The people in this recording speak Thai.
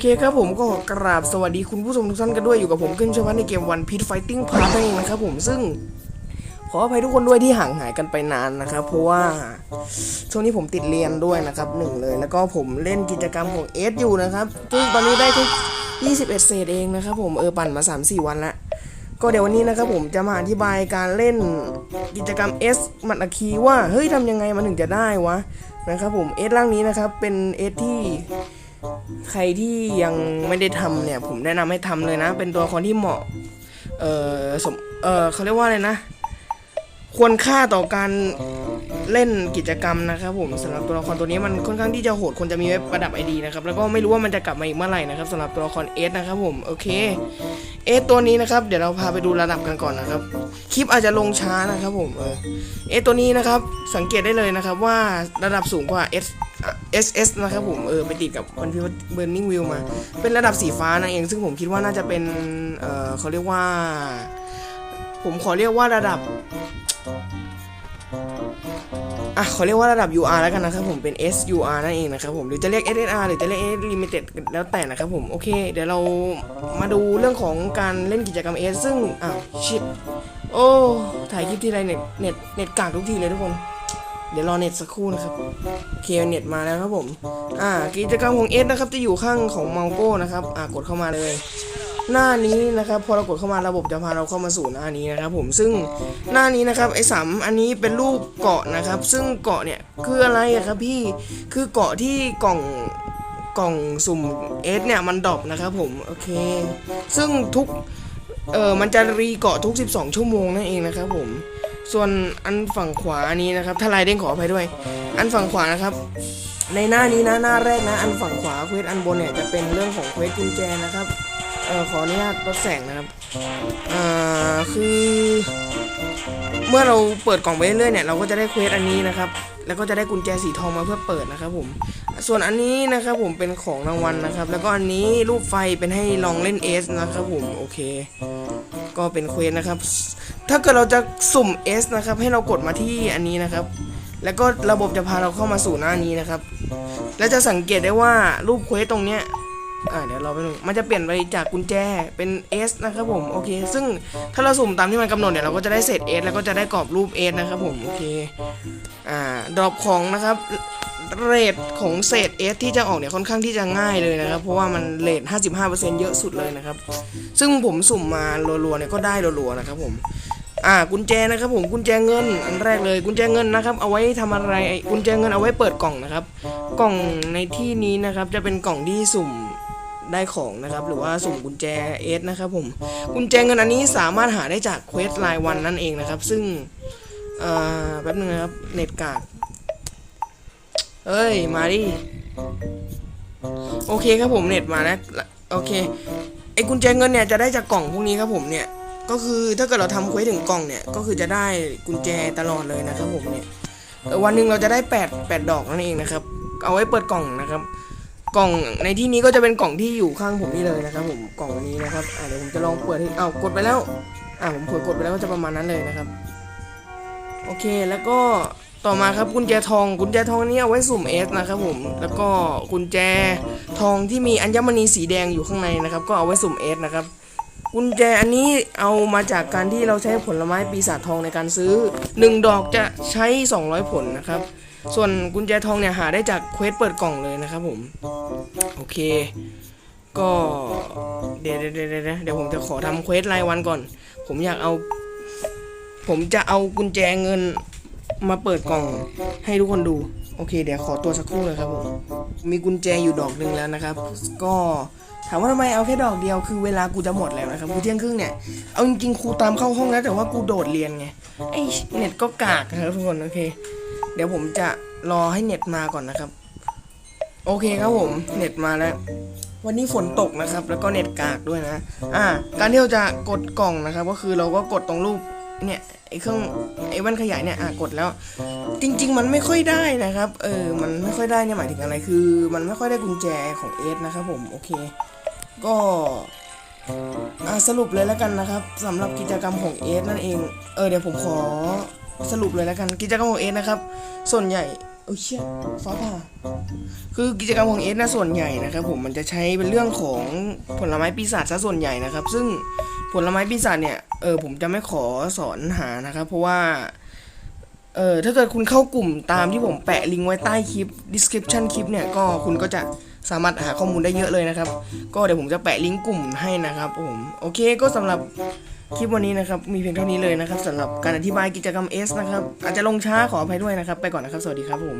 เคครับผมก็กราบสวัสดีคุณผู้ชมทุกท่านกันด้วยอยู่กับผมขึ้นชวัฒน์ในเกมวันพี t ไฟติ้งพาร์ทนั่นเองนะครับผมซึ่งขออภัยทุกคนด้วยที่ห่างหายกันไปนานนะครับ เพราะว่าช่วงนี้ผมติดเรียนด้วยนะครับหนึ่งเลย แล้วก็ผมเล่นกิจกรรมของเอสอยู่นะครับซึ่งตอนนี้ได้แค่21 เศษเองนะครับผมเออปั่นมา 3-4 วันละก็เดี๋ยววันนี้นะครับผมจะมาอธิบายการเล่นกิจกรรม S มัดอคีว่าเฮ้ยทำยังไงมันถึงจะได้วะนะครับผม S ร่างนี้นะครับเป็น S ที่ ใครที่ยังไม่ได้ทำเนี่ย ผมแนะนำให้ทำเลยนะ เป็นตัวละครที่เหมาะ เออสมเออเขาเรียกว่าอะไรนะ ควรค่าต่อการเล่นกิจกรรมนะครับผมสำหรับตัวละครตัวนี้มันค่อนข้างที่จะโหดคนจะมีไว้ประดับไอดีนะครับแล้วก็ไม่รู้ว่ามันจะกลับมาอีกเมื่อไหร่นะครับสำหรับตัวละครเอสนะครับผมโอเคเอสตัวนี้นะครับเดี๋ยวเราพาไปดูระดับกันก่อนนะครับคลิปอาจจะลงช้านะครับผมเออเอสตัวนี้นะครับสังเกตได้เลยนะครับว่าระดับสูงกว่า S S S นะครับผมเออไปติดกับมันพิวเบ r ร์นิ่งวิวมา เป็นระดับสีฟ้านั่นเอง ซึ่งผมคิดว่าน่าจะเป็นเออเขาเรียกว่า ผมขอเรียกว่าระดับอะขอเรียกว่าระดับ UR แล้วกันนะครับผมเป็น SUR นั่นเองนะครับผมหรือจะเรียก SSR หรือจะเรียก S Limited แล้วแต่นะครับผมโอเค เดี๋ยวเรามาดูเรื่องของการเล่นกิจกรรม S ซึ่งอ้าวชิดโอ้ถ่ายคลิปที่ไรเน็ตเน็ตเน็ตกากทุกทีเลยทุกคน เดี๋ยวรอเน็ตสักครู่นะครับโอเคเน็ตมาแล้วครับผม อ่า กิจกรรมของ S นะครับจะอยู่ข้างของเมาโก้นะครับ อ่ากดเข้ามาเลย หน้านี้นะครับ พอเรากดเข้ามาระบบจะพาเราเข้ามาสู่หน้านี้นะครับ ผมซึ่งหน้านี้นะครับไอ้สามอันนี้เป็นรูปเกาะนะครับ ซึ่งเกาะเนี่ยคืออะไรอะครับพี่คือเกาะที่กล่องกล่องสุ่มเอสเนี่ยมันดรอปนะครับผมโอเค ซึ่งทุกเออมันจะรีเกาะทุก 12 ชั่วโมงนั่นเองนะครับผม ส่วนอันฝั่งขวานนี้นะครับ ถ้าลายเด้งขออภัยด้วย อันฝั่งขวานะครับ ในหน้านี้นะหน้าแรกนะ อันฝั่งขวาเควสอันบนเนี่ยจะเป็นเรื่องของเควสกุญแจนะครับเออขออนุญาตลดแสงนะครับอ่าคือ เมื่อเราเปิดกล่องไปเรื่อยๆเนี่ยเราก็จะได้เควสอันนี้นะครับ แล้วก็จะได้กุญแจสีทองมาเพื่อเปิดนะครับผม ส่วนอันนี้นะครับผมเป็นของรางวัลนะครับ แล้วก็อันนี้รูปไฟเป็นให้ลองเล่นเอสนะครับผมโอเค ก็เป็นเควสนะครับ ถ้าเกิดเราจะสุ่ม S นะครับ ให้เรากดมาที่อันนี้นะครับ แล้วก็ระบบจะพาเราเข้ามาสู่หน้านี้นะครับ และจะสังเกตได้ว่ารูปเควสตรงเนี้ยอ่าเดี๋ยวเราไปดูมันจะเปลี่ยนไปจากกุญแจเป็น S นะครับผมโอเค ซึ่งถ้าเราสุ่มตามที่มันกำหนดเนี่ยเราก็จะได้เศษ S แล้วก็จะได้กรอบรูป S นะครับผมโอเคอ่าดรอปของนะครับ เรทของเศษ S ที่จะออกเนี่ยค่อนข้างที่จะง่ายเลยนะครับ เพราะว่ามันเรท55%เยอะสุดเลยนะครับ ซึ่งผมสุ่มมารัวๆเนี่ยก็ได้รัวๆนะครับผมอ่ากุญแจนะครับผมกุญแจเงินอันแรกเลยกุญแจเงินนะครับ เอาไว้ทำอะไรกุญแจเงินเอาไว้เปิดกล่องนะครับ กล่องในที่นี้นะครับจะเป็นกล่องที่สุ่มได้ของนะครับ หรือว่าสุ่มกุญแจเอสนะครับผมกุญแจเงินอันนี้สามารถหาได้จากเควสรายวันนั่นเองนะครับ ซึ่งอ่อแป๊บนึงนะครับเน็ตกาก เอ้ย มาดิ โอเคครับผมเน็ตมาแล้วโอเค ไอ้กุญแจเงินเนี่ยจะได้จากกล่องพวกนี้ครับผมเนี่ย ก็คือถ้าเกิดเราทำเควสถึงกล่องเนี่ย ก็คือจะได้กุญแจตลอดเลยนะครับผมเนี่ย วันหนึ่งเราจะได้ 8 8 ดอกนั่นเองนะครับ เอาไว้เปิดกล่องนะครับ กล่องในที่นี้ก็จะเป็นกล่องที่อยู่ข้างผมนี่เลยนะครับ ผม กล่องอันนี้นะครับเดี๋ยวผมจะลองเปิดให้อ้ากดไปแล้ว อ่าผมเผลอกดไปแล้วก็จะประมาณนั้นเลยนะครับ โอเค แล้วก็ ต่อมาครับกุญแจทองกุญแจทองนี้เอาไว้สุ่ม S นะครับผมแล้วก็กุญแจทองที่มีอัญมณีสีแดงอยู่ข้างในนะครับ ก็เอาไว้สุ่ม S นะครับกุญแจอันนี้เอามาจากการที่เราใช้ผลไม้ปีศาจทองในการซื้อ 1 ดอกจะใช้ 200 ผลนะครับ ส่วนกุญแจทองเนี่ยหาได้จากเควสเปิดกล่องเลยนะครับผม โอเค ก็เดี๋ยวเดี๋ยวเดี๋ยวเดี๋ยวเดี๋ยวผมจะขอทำเควสรายวันก่อน ผมอยากเอา ผมจะเอากุญแจเงิน มาเปิดกล่องให้ทุกคนดู โอเค เดี๋ยวขอตัวสักครู่เลยครับผม มีกุญแจอยู่ดอกหนึ่งแล้วนะครับ ก็ถามว่าทำไมเอาแค่ดอกเดียวคือเวลากูจะหมดแล้วนะครับกูเที่ยงครึ่งเนี่ย เอาจริงๆครูตามเข้าห้องแล้วแต่ว่ากูโดดเรียนไง ไอ้เน็ตก็กากนะครับทุกคนโอเค เดี๋ยวผมจะรอให้เน็ตมาก่อนนะครับ โอเคครับผม เน็ตมาแล้ว วันนี้ฝนตกนะครับ แล้วก็เน็ตกากด้วยนะ อ่า การที่เราจะกดกล่องนะครับ ก็คือเราก็กดตรงรูป เนี่ยไอเครื่องไอ้แว่นขยายเนี่ยอะกดแล้ว จริง ๆ มันไม่ค่อยได้นะครับ เออมันไม่ค่อยได้เนี่ยหมายถึงอะไรคือ มันไม่ค่อยได้กุญแจของเอสนะครับผมโอเค ก็อ่าสรุปเลยแล้วกันนะครับสำหรับกิจกรรมของเอสนั่นเองเออเดี๋ยวผมขอสรุปเลยแล้วกันกิจกรรมของเอสนะครับ ส่วนใหญ่เออเชี่ยฟ้าผ่าคือกิจกรรมของเอสนะส่วนใหญ่นะครับ ผมมันจะใช้เป็นเรื่องของผลไม้ปีศาจซะส่วนใหญ่นะครับ ซึ่งผลไม้ปีศาจเนี่ย เออผมจะไม่ขอสอนหานะครับ เพราะว่า เออถ้าเกิดคุณเข้ากลุ่มตามที่ผมแปะลิงก์ไว้ใต้คลิป description คลิปเนี่ยก็คุณก็จะสามารถหาข้อมูลได้เยอะเลยนะครับ ก็เดี๋ยวผมจะแปะลิงก์กลุ่มให้นะครับผมโอเคก็สำหรับคลิปวันนี้นะครับ มีเพียงเท่านี้เลยนะครับสำหรับการอธิบายกิจกรรม S นะครับ อาจจะลงช้าขออภัยด้วยนะครับ ไปก่อนนะครับ สวัสดีครับผม